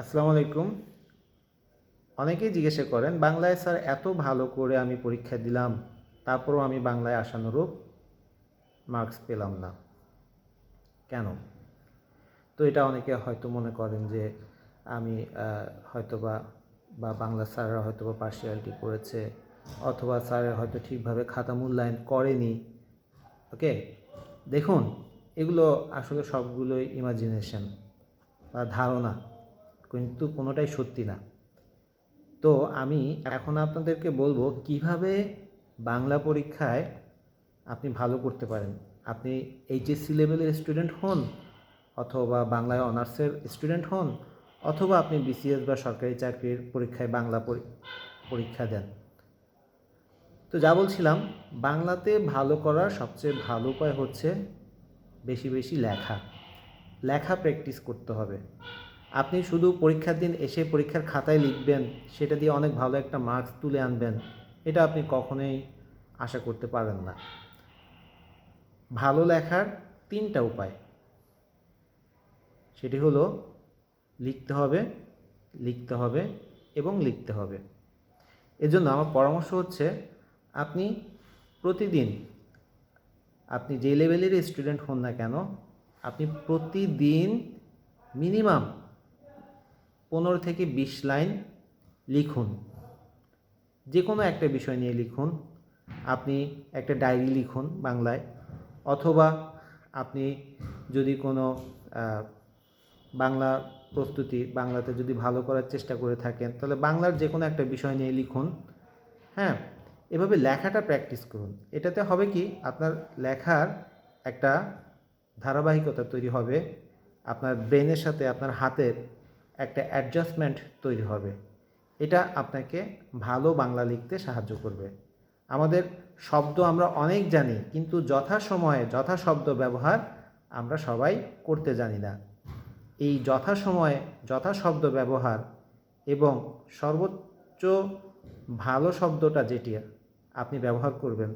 আসসালামু আলাইকুম। অনেকেই জিজ্ঞাসা করেন, বাংলায় স্যার এত ভালো করে আমি পরীক্ষা দিলাম, তারপরও আমি বাংলায় আশানুরূপ মার্কস পেলাম না। কেন? তো এটা অনেকে হয়তো মনে করেন যে আমি হয়তোবা বা বাংলা স্যাররা হয়তোবা পার্সিয়ালিটি করেছে, অথবা স্যারের হয়তো ঠিকভাবে খাতা মূল্যায়ন করেনি। ওকে দেখুন, এগুলো আসলে সবগুলোই ইমাজিনেশন বা ধারণা। কিন্তু কোনোটাই সত্যি না। তো আমি এখন আপনাদেরকে বলব কীভাবে বাংলা পরীক্ষায় আপনি ভালো করতে পারেন। আপনি এইচএসসি লেভেলের স্টুডেন্ট হন অথবা বাংলায় অনার্সের স্টুডেন্ট হন অথবা আপনি বিসিএস বা সরকারি চাকরির পরীক্ষায় বাংলা পরি- পরীক্ষা দেন। তো যা বলছিলাম, বাংলাতে ভালো করার সবচেয়ে ভালো উপায় হচ্ছে বেশি বেশি লেখা। লেখা প্র্যাকটিস করতে হবে। আপনি শুধু পরীক্ষার দিন এসে পরীক্ষার খাতায় লিখবেন, সেটা দিয়ে অনেক ভালো একটা মার্কস তুলে আনবেন, এটা আপনি কখনোই আশা করতে পারেন না। ভালো লেখার তিনটা উপায়। সেটি হলো লিখতে হবে লিখতে হবে এবং লিখতে হবে। এজন্য আমার পরামর্শ হচ্ছে, আপনি প্রতিদিন, আপনি যে লেভেলের স্টুডেন্ট হন না কেন, আপনি প্রতিদিন মিনিমাম পনেরো থেকে বিশ লাইন লিখুন। যে কোনো একটা বিষয় নিয়ে লিখুন। আপনি একটা ডায়েরি লিখুন বাংলায়, অথবা আপনি যদি কোনো বাংলা প্রস্তুতি বাংলাতে যদি ভালো করার চেষ্টা করে থাকেন, তাহলে বাংলার যে কোনো একটা বিষয় নিয়ে লিখুন। হ্যাঁ এভাবে লেখাটা প্র্যাকটিস করুন। এটাতে হবে কি, আপনার লেখার একটা ধারাবাহিকতা তৈরি হবে। আপনার ব্রেনের সাথে আপনার হাতের একটা অ্যাডজাস্টমেন্ট তৈরি হবে। এটা আপনাকে ভালো বাংলা লিখতে সাহায্য করবে। আমাদের শব্দ আমরা অনেক জানি, কিন্তু যথাসময়ে যথাশব্দ ব্যবহার আমরা সবাই করতে জানি না। এই যথাসময়ে যথাশব্দ ব্যবহার এবং সর্বোচ্চ ভালো শব্দটা যেটি আপনি ব্যবহার করবেন,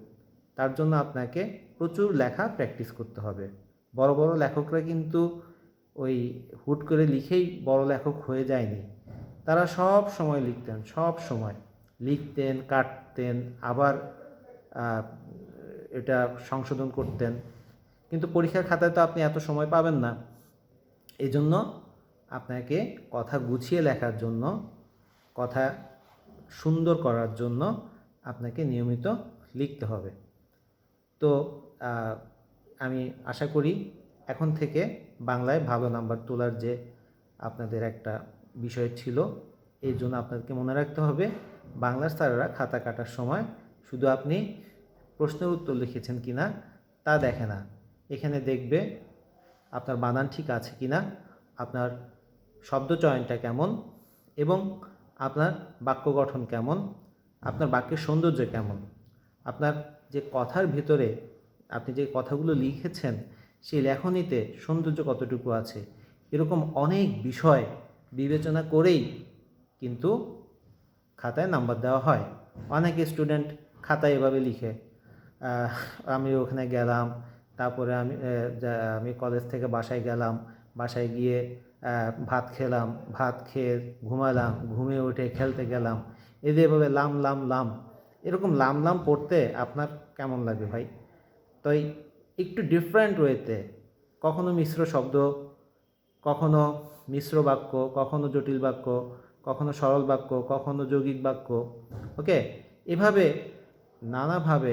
তার জন্য আপনাকে প্রচুর লেখা প্র্যাকটিস করতে হবে। বড় বড় লেখকরা কিন্তু ওই হুট করে লিখেই বড় লেখক হয়ে যায়নি। তারা সব সময় লিখতেন, সব সময়। লিখতেন, কাটতেন, আবার এটা সংশোধন করতেন। কিন্তু পরীক্ষার খাতায় তো আপনি এত সময় পাবেন না। এই জন্য আপনাকে কথা গুছিয়ে লেখার জন্য, কথা সুন্দর করার জন্য আপনাকে নিয়মিত লিখতে হবে। তো আমি আশা করি এখন থেকে বাংলায় ভালো নাম্বার তোলার যে আপনাদের একটা বিষয় ছিল এই জন্য আপনাদেরকে মনে রাখতে হবে, বাংলার স্যারেরা খাতা কাটার সময় শুধু আপনি প্রশ্নের উত্তর লিখেছেন কি না তা দেখে না। এখানে দেখবে আপনার বানান ঠিক আছে কি না আপনার শব্দ চয়নটা কেমন এবং আপনার বাক্য গঠন কেমন, আপনার বাক্যের সৌন্দর্য কেমন, আপনার যে কথার ভিতরে আপনি যে কথাগুলো লিখেছেন সেই লেখনীতে সৌন্দর্য কতটুকু আছে? এরকম অনেক বিষয় বিবেচনা করেই কিন্তু খাতায় নাম্বার দেওয়া হয়। অনেক স্টুডেন্ট খাতায় এভাবে লিখে আমি ওখানে গেলাম, তারপরে আমি আমি কলেজ থেকে বাসায় গেলাম, বাসায় গিয়ে ভাত খেলাম, ভাত খেয়ে ঘুমালাম, ঘুমিয়ে উঠে খেলতে গেলাম এদের এভাবে লাম লাম লাম, এরকম লাম লাম পড়তে আপনার কেমন লাগে ভাই? তাই একটু ডিফারেন্ট ওয়েতে কখনো মিশ্র শব্দ, কখনো মিশ্র বাক্য, কখনো জটিল বাক্য, কখনো সরল বাক্য, কখনো যৌগিক বাক্য ওকে এভাবে নানাভাবে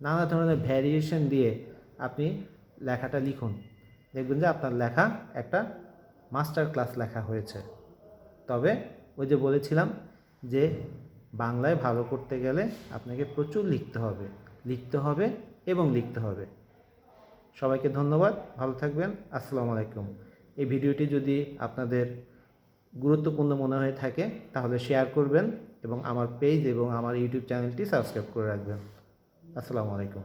নানা ধরনের ভ্যারিয়েশন দিয়ে আপনি লেখাটা লিখুন। দেখবেন যে আপনার লেখা একটা মাস্টার ক্লাস লেখা হয়েছে। তবে ওই যে বলেছিলাম যে বাংলায় ভালো করতে গেলে আপনাকে প্রচুর লিখতে হবে। লিখতে হবে এবং লিখতে হবে। সবাইকে ধন্যবাদ, ভালো থাকবেন, আসসালামু আলাইকুম। এই ভিডিওটি যদি আপনাদের গুরুত্বপূর্ণ মনে হয়ে থাকে, তাহলে শেয়ার করবেন এবং আমার পেজ এবং আমার ইউটিউব চ্যানেলটি সাবস্ক্রাইব করে রাখবেন। আসসালামু আলাইকুম।